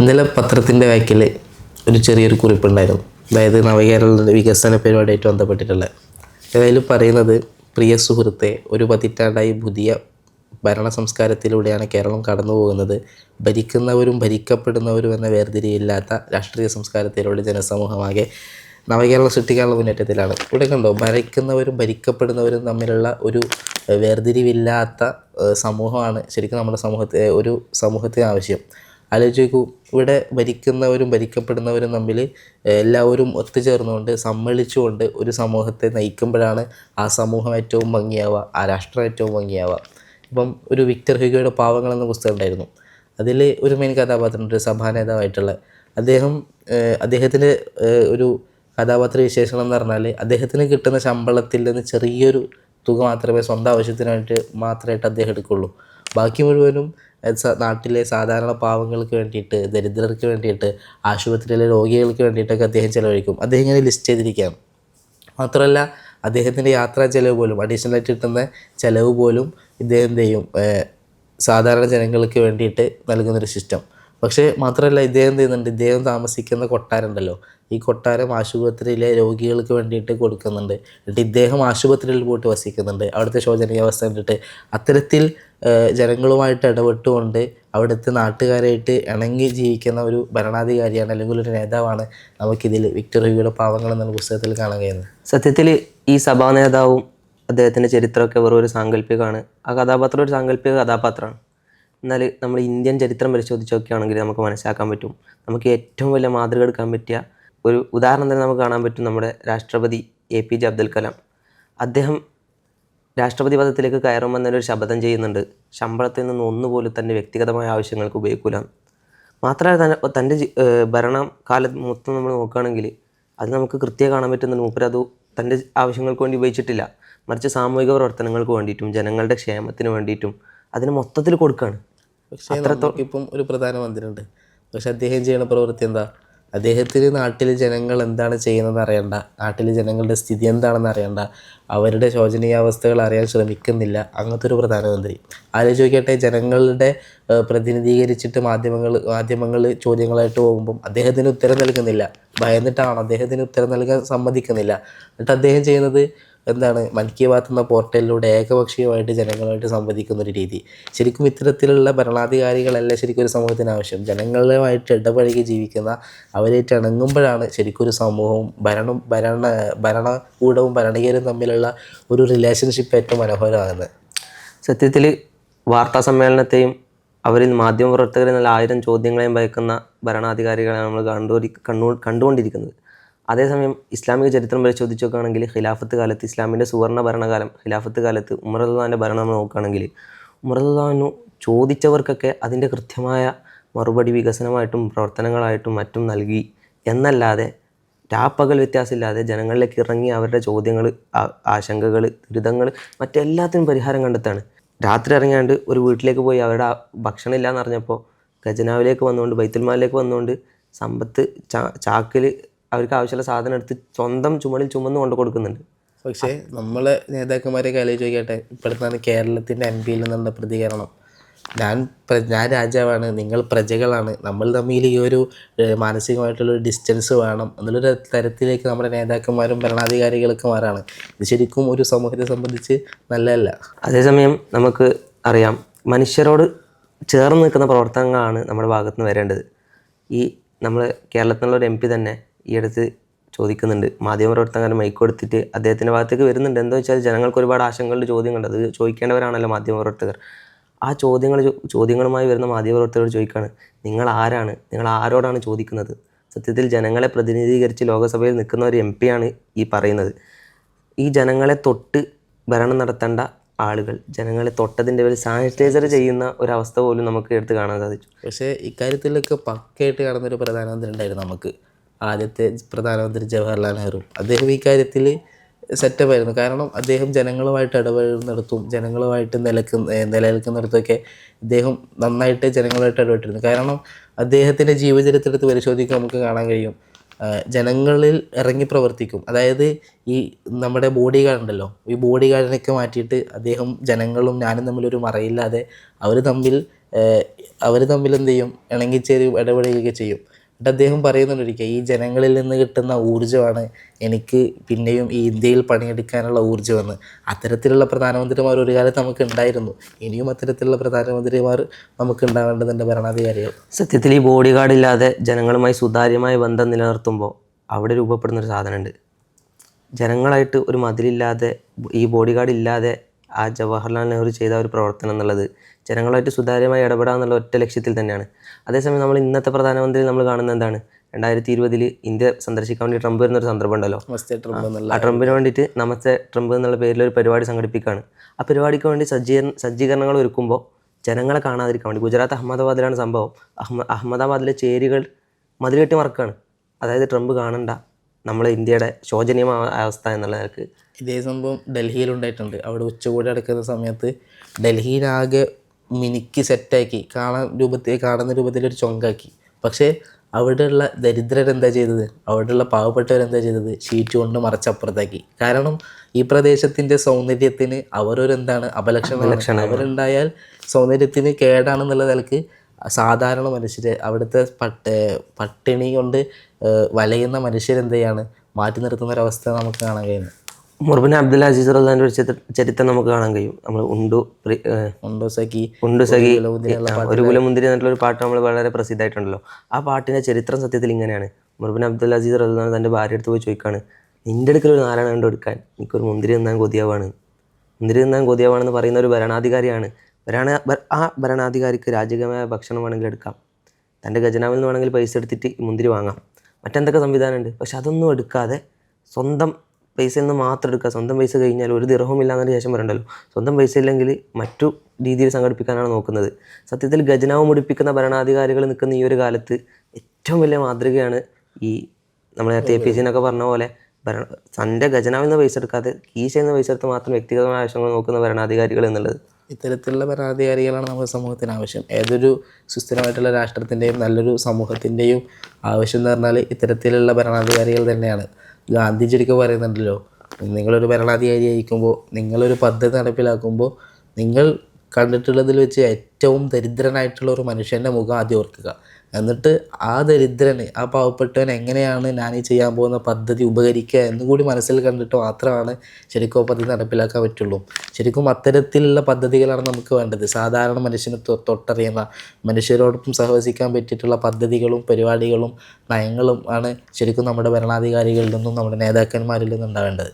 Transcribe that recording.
ഇന്നലെ പത്രത്തിന്റെ വാക്കിൽ ഒരു ചെറിയൊരു കുറിപ്പുണ്ടായിരുന്നു. അതായത് നവകേരള വികസന പരിപാടിയായിട്ട് ബന്ധപ്പെട്ടിട്ടുള്ള. ഏതായാലും പറയുന്നത് പ്രിയ സുഹൃത്തെ ഒരു പതിറ്റാണ്ടായി പുതിയ ഭരണ സംസ്കാരത്തിലൂടെയാണ് കേരളം കടന്നു പോകുന്നത് ഭരിക്കുന്നവരും ഭരിക്കപ്പെടുന്നവരും എന്ന വേർതിരിയില്ലാത്ത രാഷ്ട്രീയ സംസ്കാരത്തിലൂടെ ജനസമൂഹമാകെ നവകേരളം സൃഷ്ടിക്കാനുള്ള മുന്നേറ്റത്തിലാണ്. ഇവിടെ കണ്ടോ ഭരിക്കുന്നവരും ഭരിക്കപ്പെടുന്നവരും തമ്മിലുള്ള ഒരു വേർതിരിവില്ലാത്ത സമൂഹമാണ് ശരിക്കും നമ്മുടെ സമൂഹത്തെ ഒരു സമൂഹത്തിന് ആവശ്യം. ആലോചിച്ച് ഇവിടെ ഭരിക്കുന്നവരും ഭരിക്കപ്പെടുന്നവരും തമ്മിൽ എല്ലാവരും ഒത്തുചേർന്നുകൊണ്ട് സമ്മേളിച്ചുകൊണ്ട് ഒരു സമൂഹത്തെ നയിക്കുമ്പോഴാണ് ആ സമൂഹം ഏറ്റവും ഭംഗിയാവുക ആ രാഷ്ട്രം ഏറ്റവും ഭംഗിയാവുക. ഇപ്പം ഒരു വിക്ടർ ഹ്യൂഗോയുടെ പാവങ്ങൾ എന്ന പുസ്തകം ഉണ്ടായിരുന്നു. അതിൽ ഒരു മെയിൻ കഥാപാത്രമുണ്ട് ഒരു സഭാനേതാവായിട്ടുള്ള. അദ്ദേഹം അദ്ദേഹത്തിന്റെ ഒരു കഥാപാത്ര വിശേഷണം എന്ന് പറഞ്ഞാൽ അദ്ദേഹത്തിന് കിട്ടുന്ന ശമ്പളത്തിൽ നിന്ന് ചെറിയൊരു തുക മാത്രമേ സ്വന്തം ആവശ്യത്തിനായിട്ട് മാത്രമായിട്ട് അദ്ദേഹം എടുക്കുള്ളൂ. ബാക്കി മുഴുവനും നാട്ടിലെ സാധാരണ പാവങ്ങൾക്ക് വേണ്ടിയിട്ട് ദരിദ്രർക്ക് വേണ്ടിയിട്ട് ആശുപത്രിയിലെ രോഗികൾക്ക് വേണ്ടിയിട്ടൊക്കെ അദ്ദേഹം ചിലവഴിക്കും. അദ്ദേഹം ഇങ്ങനെ ലിസ്റ്റ് ചെയ്തിരിക്കുകയാണ്. മാത്രമല്ല അദ്ദേഹത്തിന്റെ യാത്രാ ചിലവ് പോലും അഡീഷണലായിട്ട് കിട്ടുന്ന ചിലവ് പോലും ഇദ്ദേഹം ചെയ്യും? സാധാരണ ജനങ്ങൾക്ക് വേണ്ടിയിട്ട് നൽകുന്നൊരു സിസ്റ്റം പക്ഷേ മാത്രമല്ല ഇദ്ദേഹം ചെയ്യുന്നുണ്ട്? ഇദ്ദേഹം താമസിക്കുന്ന കൊട്ടാരമുണ്ടല്ലോ. ഈ കൊട്ടാരം ആശുപത്രിയിലെ രോഗികൾക്ക് വേണ്ടിയിട്ട് കൊടുക്കുന്നുണ്ട്. എന്നിട്ട് ഇദ്ദേഹം ആശുപത്രിയിൽ പോയിട്ട് വസിക്കുന്നുണ്ട്. അവിടുത്തെ ശോചനീയാവസ്ഥ കണ്ടിട്ട് അത്തരത്തിൽ ജനങ്ങളുമായിട്ട് ഇടപെട്ടുകൊണ്ട് അവിടുത്തെ നാട്ടുകാരായിട്ട് ഇണങ്ങി ജീവിക്കുന്ന ഒരു ഭരണാധികാരിയാണ് അല്ലെങ്കിൽ ഒരു നേതാവാണ് നമുക്കിതിൽ വിക്ടർ ഹ്യൂയുടെ പാവങ്ങൾ എന്ന പുസ്തകത്തിൽ കാണാൻ കഴിയുന്നത് സത്യത്തിൽ ഈ സഭാ നേതാവും അദ്ദേഹത്തിന്റെ ചരിത്രമൊക്കെ വെറും ഒരു സാങ്കല്പികമാണ്. ആ കഥാപാത്രം ഒരു സാങ്കല്പിക കഥാപാത്രമാണ്. എന്നാൽ നമ്മൾ ഇന്ത്യൻ ചരിത്രം പരിശോധിച്ച് നോക്കുകയാണെങ്കിൽ നമുക്ക് മനസ്സിലാക്കാൻ പറ്റും. നമുക്ക് ഏറ്റവും വലിയ മാതൃക എടുക്കാൻ പറ്റിയ ഒരു ഉദാഹരണം തന്നെ നമുക്ക് കാണാൻ പറ്റും നമ്മുടെ രാഷ്ട്രപതി A P J Abdul Kalam. അദ്ദേഹം രാഷ്ട്രപതി പദത്തിലേക്ക് കയറുമ്പോൾ എന്നൊരു ഒരു ശപഥം ചെയ്യുന്നുണ്ട്. ശമ്പളത്തിൽ നിന്ന് ഒന്നുപോലും തന്റെ വ്യക്തിഗതമായ ആവശ്യങ്ങൾക്ക് ഉപയോഗിക്കൂല. മാത്രമല്ല തന്റെ ഭരണ കാലം മൊത്തം നമ്മൾ നോക്കുകയാണെങ്കിൽ അത് നമുക്ക് കൃത്യം കാണാൻ പറ്റുന്നുണ്ട്. മൂപ്പർ അത് തന്റെ ആവശ്യങ്ങൾക്ക് വേണ്ടി ഉപയോഗിച്ചിട്ടില്ല. മറിച്ച് സാമൂഹിക പ്രവർത്തനങ്ങൾക്ക് വേണ്ടിയിട്ടും ജനങ്ങളുടെ ക്ഷേമത്തിന് വേണ്ടിയിട്ടും അതിന് മൊത്തത്തിൽ കൊടുക്കുകയാണ്. പക്ഷേ നമുക്കിപ്പം ഒരു പ്രധാനമന്ത്രി ഉണ്ട് പക്ഷെ അദ്ദേഹം ചെയ്യുന്ന പ്രവൃത്തി എന്താ? അദ്ദേഹത്തിന് നാട്ടിലെ ജനങ്ങൾ എന്താണ് ചെയ്യുന്നതെന്ന് അറിയണ്ട. നാട്ടിലെ ജനങ്ങളുടെ സ്ഥിതി എന്താണെന്ന് അറിയണ്ട. അവരുടെ ശോചനീയാവസ്ഥകൾ അറിയാൻ ശ്രമിക്കുന്നില്ല. അങ്ങനത്തെ ഒരു പ്രധാനമന്ത്രി ആലോചിക്കട്ടെ ജനങ്ങളുടെ പ്രതിനിധീകരിച്ചിട്ട് മാധ്യമങ്ങൾ മാധ്യമങ്ങൾ ചോദ്യങ്ങളായിട്ട് പോകുമ്പം അദ്ദേഹത്തിന് ഉത്തരം നൽകുന്നില്ല. ഭയന്നിട്ടാണോ അദ്ദേഹത്തിന് ഉത്തരം നൽകാൻ സമ്മതിക്കുന്നില്ല. എന്നിട്ട് അദ്ദേഹം ചെയ്യുന്നത് എന്താണ് മൻ കി ബാത്ത് എന്ന പോർട്ടലിലൂടെ ഏകപക്ഷീയമായിട്ട് ജനങ്ങളുമായിട്ട് സംവദിക്കുന്ന ഒരു രീതി. ശരിക്കും ഇത്തരത്തിലുള്ള ഭരണാധികാരികളല്ല ശരിക്കും ഒരു സമൂഹത്തിന് ആവശ്യം. ജനങ്ങളുമായിട്ട് ഇടപഴകി ജീവിക്കുന്ന അവരായിട്ട് ഇണങ്ങുമ്പോഴാണ് ശരിക്കും ഒരു സമൂഹവും ഭരണം ഭരണ ഭരണകൂടവും ഭരണീയരും തമ്മിലുള്ള ഒരു റിലേഷൻഷിപ്പ് ഏറ്റവും മനോഹരമാകുന്നത്. സത്യത്തിൽ വാർത്താ സമ്മേളനത്തെയും അവരിൽ മാധ്യമപ്രവർത്തകരിൽ നല്ല ആയിരം ചോദ്യങ്ങളെയും ഭയക്കുന്ന ഭരണാധികാരികളാണ് നമ്മൾ കണ്ടു കണ്ടു കണ്ടുകൊണ്ടിരിക്കുന്നത്. അതേസമയം ഇസ്ലാമിക ചരിത്രം പരിശോധിച്ച് നോക്കുകയാണെങ്കിൽ ഖിലാഫത്ത് കാലത്ത് ഇസ്ലാമിന്റെ സുവർണ ഭരണകാലം ഖിലാഫത്ത് കാലത്ത് ഉമറുദ്ദാന്റെ ഭരണം നോക്കുകയാണെങ്കിൽ ഉമറുദ്ദാനു ചോദിച്ചവർക്കൊക്കെ അതിന്റെ കൃത്യമായ മറുപടി വികസനമായിട്ടും പ്രവർത്തനങ്ങളായിട്ടും മറ്റും നൽകി എന്നല്ലാതെ രാപ്പകൽ വ്യത്യാസമില്ലാതെ ജനങ്ങളിലേക്ക് ഇറങ്ങി അവരുടെ ചോദ്യങ്ങൾ ആശങ്കകൾ ദുരിതങ്ങൾ മറ്റെല്ലാത്തിനും പരിഹാരം കണ്ടെത്താണ് രാത്രി ഇറങ്ങിയാണ്ട് ഒരു വീട്ടിലേക്ക് പോയി അവരുടെ ഭക്ഷണം ഇല്ലയെന്ന് അറിഞ്ഞപ്പോൾ ഖജനാവിലേക്ക് വന്നുകൊണ്ട് ബൈത്തുൽമാലിലേക്ക് വന്നുകൊണ്ട് സമ്പത്ത് ചാക്കിൽ അവർക്ക് ആവശ്യമുള്ള സാധനം എടുത്ത് സ്വന്തം ചുമലിൽ ചുമന്ന് കൊണ്ട് കൊടുക്കുന്നുണ്ട്. പക്ഷേ നമ്മളെ നേതാക്കന്മാരെ ആലോചിച്ച് ചോദിക്കട്ടെ ഇപ്പോഴത്താണ് കേരളത്തിന്റെ എം പിയിൽ നിന്നുള്ള പ്രതികരണം. ഞാൻ പ്ര- ഞാൻ രാജാവാണ് നിങ്ങൾ പ്രജകളാണ് നമ്മൾ തമ്മിൽ ഈ ഒരു മാനസികമായിട്ടുള്ള മാനസികമായിട്ടുള്ളൊരു ഡിസ്റ്റൻസ് വേണം എന്നുള്ളൊരു തരത്തിലേക്ക് നമ്മുടെ നേതാക്കന്മാരും ഭരണാധികാരികളൊക്കെ മാറാണ് ഇത് ശരിക്കും ഒരു സമൂഹത്തെ സംബന്ധിച്ച് നല്ലതല്ല. അതേസമയം നമുക്ക് അറിയാം മനുഷ്യരോട് ചേർന്ന് നിൽക്കുന്ന പ്രവർത്തനങ്ങളാണ് നമ്മുടെ ഭാഗത്ത് നിന്ന് വരേണ്ടത്. ഈ നമ്മൾ കേരളത്തിലുള്ള ഒരു എം പി തന്നെ ഈ അടുത്ത് ചോദിക്കുന്നുണ്ട്. മാധ്യമപ്രവർത്തകർ മൈക്ക് കൊടുത്തിട്ട് അദ്ദേഹത്തിന്റെ ഭാഗത്തേക്ക് വരുന്നുണ്ട്. എന്താ വെച്ചാൽ ജനങ്ങൾക്ക് ഒരുപാട് ആശങ്കകളുടെ ചോദ്യങ്ങളുണ്ട്. അത് ചോദിക്കേണ്ടവരാണല്ലോ മാധ്യമപ്രവർത്തകർ. ആ ചോദ്യങ്ങൾ ചോദ്യങ്ങളുമായി വരുന്ന മാധ്യമപ്രവർത്തകരോട് ചോദിക്കുകയാണ് നിങ്ങൾ ആരാണ്? നിങ്ങൾ ആരോടാണ് ചോദിക്കുന്നത്? സത്യത്തിൽ ജനങ്ങളെ പ്രതിനിധീകരിച്ച് ലോകസഭയിൽ നിൽക്കുന്ന ഒരു എം പിയാണ് ഈ പറയുന്നത്. ഈ ജനങ്ങളെ തൊട്ട് ഭരണം നടത്തേണ്ട ആളുകൾ ജനങ്ങളെ തൊട്ടതിന്റെ പേരിൽ സാനിറ്റൈസർ ചെയ്യുന്ന ഒരവസ്ഥ പോലും നമുക്ക് എടുത്ത് കാണാൻ സാധിച്ചു. പക്ഷേ ഇക്കാര്യത്തിലൊക്കെ പക്കയായിട്ട് കാണുന്നൊരു പ്രധാനമന്ത്രി ഉണ്ടായിരുന്നു നമുക്ക്. ആദ്യത്തെ പ്രധാനമന്ത്രി ജവഹർലാൽ നെഹ്റു. അദ്ദേഹം ഈ കാര്യത്തിൽ സെറ്റപ്പായിരുന്നു കാരണം അദ്ദേഹം ജനങ്ങളുമായിട്ട് ഇടപെടുന്നിടത്തും ജനങ്ങളുമായിട്ട് നിലക്കുന്ന നിലനിൽക്കുന്നിടത്തൊക്കെ അദ്ദേഹം നന്നായിട്ട് ജനങ്ങളുമായിട്ട് ഇടപെട്ടിരുന്നു. കാരണം അദ്ദേഹത്തിന്റെ ജീവചരിത്രത്തിൽ പരിശോധിക്കുക നമുക്ക് കാണാൻ കഴിയും. ജനങ്ങളിൽ ഇറങ്ങി പ്രവർത്തിക്കും. അതായത് ഈ നമ്മുടെ ബോഡി ഗാർഡ് ഉണ്ടല്ലോ ഈ ബോഡി ഗാർഡിനൊക്കെ മാറ്റിയിട്ട് അദ്ദേഹം ജനങ്ങളും ഞാനും തമ്മിലൊരു മറയില്ലാതെ അവർ തമ്മിൽ അവർ തമ്മിൽ എന്ത് ചെയ്യും? ഇണങ്ങിച്ചേരും ഇടപെടുകയൊക്കെ ചെയ്യും. എന്നിട്ട് അദ്ദേഹം പറയുന്നുണ്ട് ഈ ജനങ്ങളിൽ നിന്ന് കിട്ടുന്ന ഊർജമാണ് എനിക്ക് പിന്നെയും ഈ ഇന്ത്യയിൽ പണിയെടുക്കാനുള്ള ഊർജമെന്ന്. അത്തരത്തിലുള്ള പ്രധാനമന്ത്രിമാർ ഒരു കാലത്ത് നമുക്ക് ഉണ്ടായിരുന്നു. ഇനിയും അത്തരത്തിലുള്ള പ്രധാനമന്ത്രിമാർ നമുക്ക് ഉണ്ടാവേണ്ടതിന്റെ ഭരണാധികാരികൾ. സത്യത്തിൽ ഈ ബോഡി ഗാർഡ് ഇല്ലാതെ ജനങ്ങളുമായി സുതാര്യമായ ബന്ധം നിലനിർത്തുമ്പോൾ അവിടെ രൂപപ്പെടുന്ന ഒരു സാധനമുണ്ട്. ജനങ്ങളായിട്ട് ഒരു മതിലില്ലാതെ ഈ ബോഡി ഗാർഡ് ഇല്ലാതെ ആ ജവഹർലാൽ നെഹ്റു ചെയ്ത ഒരു പ്രവർത്തനം എന്നുള്ളത് ജനങ്ങളുമായിട്ട് സുതാര്യമായി ഇടപെടുക എന്നുള്ള ഒറ്റ ലക്ഷ്യത്തിൽ തന്നെയാണ്. അതേസമയം നമ്മൾ ഇന്നത്തെ പ്രധാനമന്ത്രി നമ്മൾ കാണുന്നത് എന്താണ്? രണ്ടായിരത്തി ഇരുപതിൽ ഇന്ത്യ സന്ദർശിക്കാൻ വേണ്ടി ട്രംപ് വരുന്ന ഒരു സന്ദർഭം ഉണ്ടല്ലോ. ആ ട്രംപിന് വേണ്ടിയിട്ട് നമസ്തേ ട്രംപ് എന്നുള്ള പേരിൽ ഒരു പരിപാടി സംഘടിപ്പിക്കുകയാണ്. ആ പരിപാടിക്ക് വേണ്ടി സജ്ജീകരണ സജ്ജീകരണങ്ങൾ ഒരുക്കുമ്പോൾ ജനങ്ങളെ കാണാതിരിക്കാൻ വേണ്ടി ഗുജറാത്ത് അഹമ്മദാബാദിലാണ് സംഭവം. അഹമ്മ അഹമ്മദാബാദിലെ ചേരികൾ മതിലെട്ടി മറക്കാണ്. അതായത് ട്രംപ് കാണണ്ട. നമ്മളെ ഇന്ത്യയുടെ ശോചനീയമായ അവസ്ഥ എന്നുള്ള നിലയ്ക്ക് ഇതേ സംഭവം ഡൽഹിയിലുണ്ടായിട്ടുണ്ട് അവിടെ ഉച്ചകോടി നടക്കുന്ന സമയത്ത് ഡൽഹിയിലാകെ മിനുക്കി സെറ്റാക്കി കാണാൻ രൂപത്തിൽ കാണുന്ന രൂപത്തിൽ ഒരു ചൊങ്കാക്കി. പക്ഷേ അവിടെയുള്ള ദരിദ്രരെന്താ ചെയ്തത്? അവിടെയുള്ള പാവപ്പെട്ടവരെന്താ ചെയ്തത്? ഷീറ്റ് കൊണ്ട് മറച്ചപ്പുറത്താക്കി കാരണം ഈ പ്രദേശത്തിന്റെ സൗന്ദര്യത്തിന് അവരൊരെന്താണ് അപലക്ഷണം? അവരുണ്ടായാൽ സൗന്ദര്യത്തിന് കേടാണെന്നുള്ള നിലയ്ക്ക് സാധാരണ മനുഷ്യർ അവിടുത്തെ പട്ട് പട്ടിണി കൊണ്ട് വലയുന്ന മനുഷ്യരെന്ത് ചെയ്യാണ് മാറ്റി നിർത്തുന്ന ഒരവസ്ഥ നമുക്ക് കാണാൻ കഴിയുന്നു മുർബിൻ അബ്ദുൽ അസീസ് റഹ്ലാന്റെ ഒരു ചരിത്രം നമുക്ക് കാണാൻ കഴിയും. നമ്മൾ ഉണ്ടു ഉണ്ടു സഖി ഉണ്ടു സഖി ഒരു കുലമുന്തിരി എന്നുള്ള ഒരു പാട്ട് നമ്മൾ വളരെ പ്രസിദ്ധമായിട്ടുണ്ടല്ലോ. ആ പാട്ടിന്റെ ചരിത്രം സത്യത്തിൽ ഇങ്ങനെയാണ്. മുർബിൻ അബ്ദുൽ അസീസ് റഹ്ലാൻ തന്റെ ഭാര്യ അടുത്ത് പോയി ചോദിക്കുകയാണ് നിന്റെ അടുക്കൽ ഒരു നാരായണ കണ്ടെടുക്കാൻ എനിക്കൊരു മുന്തിരി തിന്നാൻ കൊതിയാവാണ്. മുന്തിരി തിന്നാൻ കൊതിയാവാണെന്ന് പറയുന്ന ഒരു ഭരണാധികാരിയാണ് ഭരണ ആ ഭരണാധികാരിക്ക് രാജകീയമായ ഭക്ഷണം വേണമെങ്കിൽ എടുക്കാം. തന്റെ ഖജനാവിൽ നിന്ന് വേണമെങ്കിൽ പൈസ എടുത്തിട്ട് മുന്തിരി വാങ്ങാം. മറ്റെന്തൊക്കെ സംവിധാനമുണ്ട്? പക്ഷെ അതൊന്നും എടുക്കാതെ സ്വന്തം പൈസയിൽ നിന്ന് മാത്രം എടുക്കുക. സ്വന്തം പൈസ കഴിഞ്ഞാൽ ഒരു ദിർഹവും ഇല്ലാന്നതിന് ശേഷം വരണ്ടല്ലോ. സ്വന്തം പൈസ ഇല്ലെങ്കിൽ മറ്റു രീതിയിൽ സംഘടിപ്പിക്കാനാണ് നോക്കുന്നത്. സത്യത്തിൽ ഖജനാവ് മുടിപ്പിക്കുന്ന ഭരണാധികാരികൾ നിൽക്കുന്ന ഈ ഒരു കാലത്ത് ഏറ്റവും വലിയ മാതൃകയാണ് ഈ നമ്മൾ നേരത്തെ എ പി സിന്നൊക്കെ പറഞ്ഞ പോലെ ഭരണ തന്റെ ഖജനാവിൽ നിന്ന് പൈസ എടുക്കാതെ കീശയിൽ നിന്ന് പൈസ എടുത്ത് മാത്രം വ്യക്തിഗതമായ ആവശ്യങ്ങൾ നോക്കുന്ന ഭരണാധികാരികൾ എന്നുള്ളത്. ഇത്തരത്തിലുള്ള ഭരണാധികാരികളാണ് നമ്മുടെ സമൂഹത്തിന് ആവശ്യം. ഏതൊരു സുസ്ഥിരമായിട്ടുള്ള രാഷ്ട്രത്തിന്റെയും നല്ലൊരു സമൂഹത്തിന്റെയും ആവശ്യം എന്ന് പറഞ്ഞാൽ ഇത്തരത്തിലുള്ള ഭരണാധികാരികൾ തന്നെയാണ്. ഗാന്ധിജി പറയുന്നുണ്ടല്ലോ നിങ്ങളൊരു ഭരണാധികാരി ആയിരിക്കുമ്പോൾ നിങ്ങളൊരു പദ്ധതി നടപ്പിലാക്കുമ്പോൾ നിങ്ങൾ കണ്ടിട്ടുള്ളതിൽ വെച്ച് ഏറ്റവും ദരിദ്രനായിട്ടുള്ള ഒരു മനുഷ്യന്റെ മുഖം ആദ്യം ഓർക്കുക. എന്നിട്ട് ആ ദരിദ്രന് ആ പാവപ്പെട്ടവൻ എങ്ങനെയാണ് ഞാൻ ഈ ചെയ്യാൻ പോകുന്ന പദ്ധതി ഉപകരിക്കുക എന്നും കൂടി മനസ്സിൽ കണ്ടിട്ട് മാത്രമാണ് ശരിക്കും പദ്ധതി നടപ്പിലാക്കാൻ പറ്റുള്ളൂ. ശരിക്കും അത്തരത്തിലുള്ള പദ്ധതികളാണ് നമുക്ക് വേണ്ടത്. സാധാരണ മനുഷ്യനെ തൊട്ടറിയുന്ന മനുഷ്യരോടൊപ്പം സഹവസിക്കാൻ പറ്റിയിട്ടുള്ള പദ്ധതികളും പരിപാടികളും നയങ്ങളും ആണ് ശരിക്കും നമ്മുടെ ഭരണാധികാരികളിൽ നിന്നും നമ്മുടെ നേതാക്കന്മാരിൽ നിന്നും ഉണ്ടാവേണ്ടത്.